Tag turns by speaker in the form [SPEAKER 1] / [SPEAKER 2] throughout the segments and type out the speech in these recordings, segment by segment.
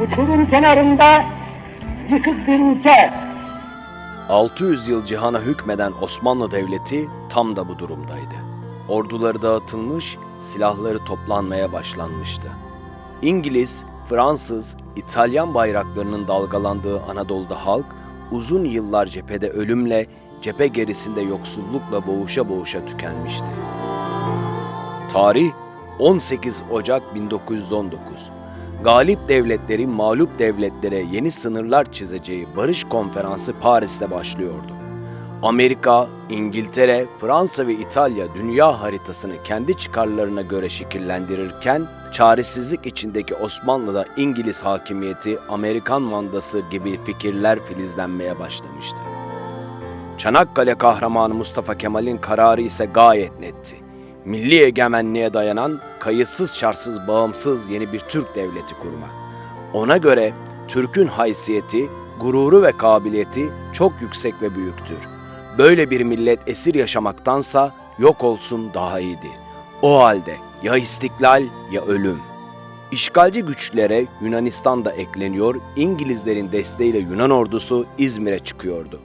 [SPEAKER 1] uçurum kenarında yıkık bir ülke.
[SPEAKER 2] 600 yıl cihana hükmeden Osmanlı Devleti tam da bu durumdaydı. Orduları dağıtılmış, silahları toplanmaya başlanmıştı. İngiliz, Fransız, İtalyan bayraklarının dalgalandığı Anadolu'da halk uzun yıllar cephede ölümle, cephe gerisinde yoksullukla boğuşa boğuşa tükenmişti. Tarih 18 Ocak 1919. Galip devletlerin mağlup devletlere yeni sınırlar çizeceği barış konferansı Paris'te başlıyordu. Amerika, İngiltere, Fransa ve İtalya dünya haritasını kendi çıkarlarına göre şekillendirirken, çaresizlik içindeki Osmanlı'da İngiliz hakimiyeti, Amerikan mandası gibi fikirler filizlenmeye başlamıştı. Çanakkale kahramanı Mustafa Kemal'in kararı ise gayet netti. Milli egemenliğe dayanan, kayıtsız şartsız bağımsız yeni bir Türk devleti kurmak. Ona göre Türk'ün haysiyeti, gururu ve kabiliyeti çok yüksek ve büyüktür. Böyle bir millet esir yaşamaktansa yok olsun daha iyiydi. O halde ya istiklal ya ölüm. İşgalci güçlere Yunanistan da ekleniyor, İngilizlerin desteğiyle Yunan ordusu İzmir'e çıkıyordu.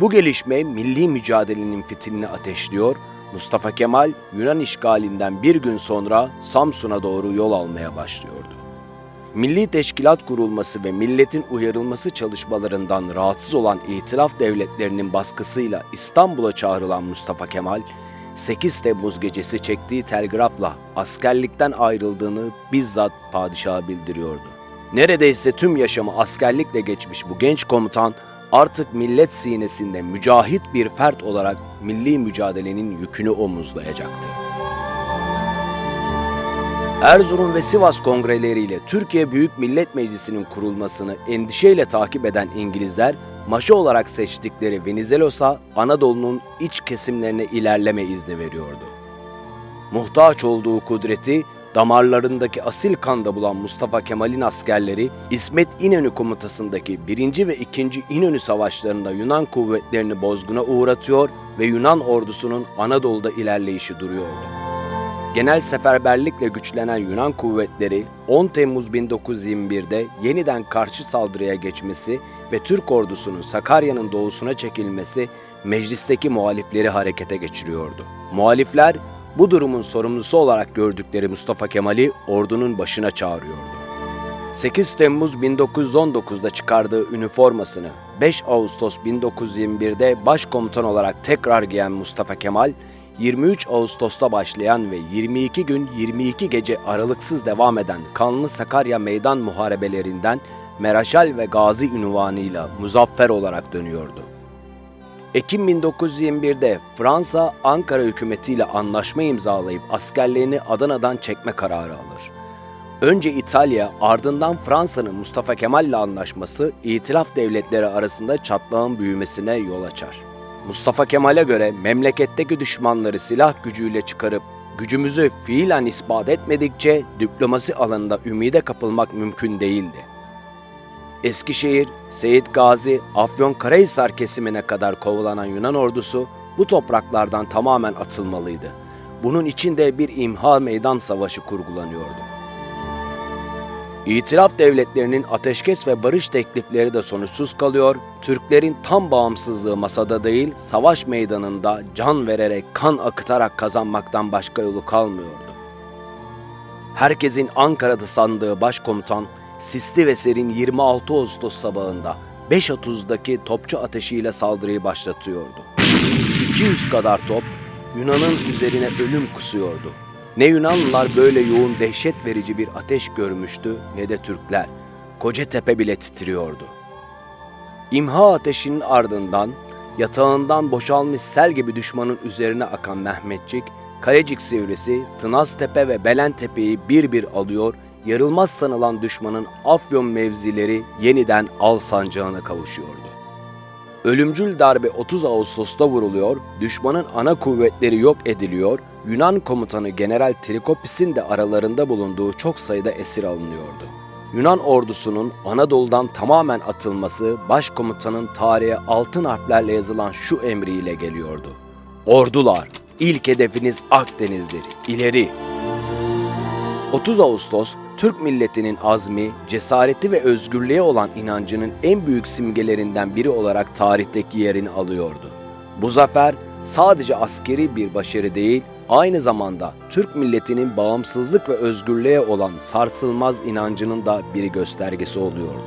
[SPEAKER 2] Bu gelişme milli mücadelenin fitilini ateşliyor, Mustafa Kemal Yunan işgalinden bir gün sonra Samsun'a doğru yol almaya başlıyordu. Milli teşkilat kurulması ve milletin uyarılması çalışmalarından rahatsız olan itilaf devletlerinin baskısıyla İstanbul'a çağrılan Mustafa Kemal, 8 Temmuz gecesi çektiği telgrafla askerlikten ayrıldığını bizzat padişaha bildiriyordu. Neredeyse tüm yaşamı askerlikle geçmiş bu genç komutan artık millet sinesinde mücahit bir fert olarak milli mücadelenin yükünü omuzlayacaktı. Erzurum ve Sivas kongreleriyle Türkiye Büyük Millet Meclisi'nin kurulmasını endişeyle takip eden İngilizler, maşa olarak seçtikleri Venizelos'a Anadolu'nun iç kesimlerine ilerleme izni veriyordu. Muhtaç olduğu kudreti damarlarındaki asil kanda bulan Mustafa Kemal'in askerleri İsmet İnönü komutasındaki 1. ve 2. İnönü savaşlarında Yunan kuvvetlerini bozguna uğratıyor ve Yunan ordusunun Anadolu'da ilerleyişi duruyordu. Genel seferberlikle güçlenen Yunan kuvvetleri 10 Temmuz 1921'de yeniden karşı saldırıya geçmesi ve Türk ordusunun Sakarya'nın doğusuna çekilmesi meclisteki muhalifleri harekete geçiriyordu. Muhalifler bu durumun sorumlusu olarak gördükleri Mustafa Kemal'i ordunun başına çağırıyordu. 8 Temmuz 1919'da çıkardığı üniformasını 5 Ağustos 1921'de başkomutan olarak tekrar giyen Mustafa Kemal, 23 Ağustos'ta başlayan ve 22 gün 22 gece aralıksız devam eden kanlı Sakarya meydan muharebelerinden Meraşal ve Gazi ünvanıyla muzaffer olarak dönüyordu. Ekim 1921'de Fransa Ankara hükümetiyle anlaşma imzalayıp askerlerini Adana'dan çekme kararı alır. Önce İtalya, ardından Fransa'nın Mustafa Kemal'le anlaşması itilaf devletleri arasında çatlağın büyümesine yol açar. Mustafa Kemal'e göre memleketteki düşmanları silah gücüyle çıkarıp gücümüzü fiilen ispat etmedikçe diplomasi alanında ümide kapılmak mümkün değildi. Eskişehir, Seyit Gazi, Afyonkarahisar kesimine kadar kovalanan Yunan ordusu bu topraklardan tamamen atılmalıydı. Bunun için de bir imha meydan savaşı kurgulanıyordu. İtilaf devletlerinin ateşkes ve barış teklifleri de sonuçsuz kalıyor, Türklerin tam bağımsızlığı masada değil, savaş meydanında can vererek, kan akıtarak kazanmaktan başka yolu kalmıyordu. Herkesin Ankara'da sandığı başkomutan, sisli ve serin 26 Ağustos sabahında 5.30'daki topçu ateşiyle saldırıyı başlatıyordu. 200 kadar top Yunan'ın üzerine ölüm kusuyordu. Ne Yunanlılar böyle yoğun dehşet verici bir ateş görmüştü ne de Türkler. Kocatepe bile titriyordu. İmha ateşinin ardından yatağından boşalmış sel gibi düşmanın üzerine akan Mehmetçik, Kalecik Sivrisi, Tınaztepe ve Belentepe'yi bir bir alıyor, yarılmaz sanılan düşmanın Afyon mevzileri yeniden al sancağına kavuşuyordu. Ölümcül darbe 30 Ağustos'ta vuruluyor, düşmanın ana kuvvetleri yok ediliyor, Yunan komutanı General Trikopis'in de aralarında bulunduğu çok sayıda esir alınıyordu. Yunan ordusunun Anadolu'dan tamamen atılması başkomutanın tarihe altın harflerle yazılan şu emriyle geliyordu. Ordular, ilk hedefiniz Akdeniz'dir, ileri! 30 Ağustos Türk milletinin azmi, cesareti ve özgürlüğe olan inancının en büyük simgelerinden biri olarak tarihteki yerini alıyordu. Bu zafer sadece askeri bir başarı değil, aynı zamanda Türk milletinin bağımsızlık ve özgürlüğe olan sarsılmaz inancının da bir göstergesi oluyordu.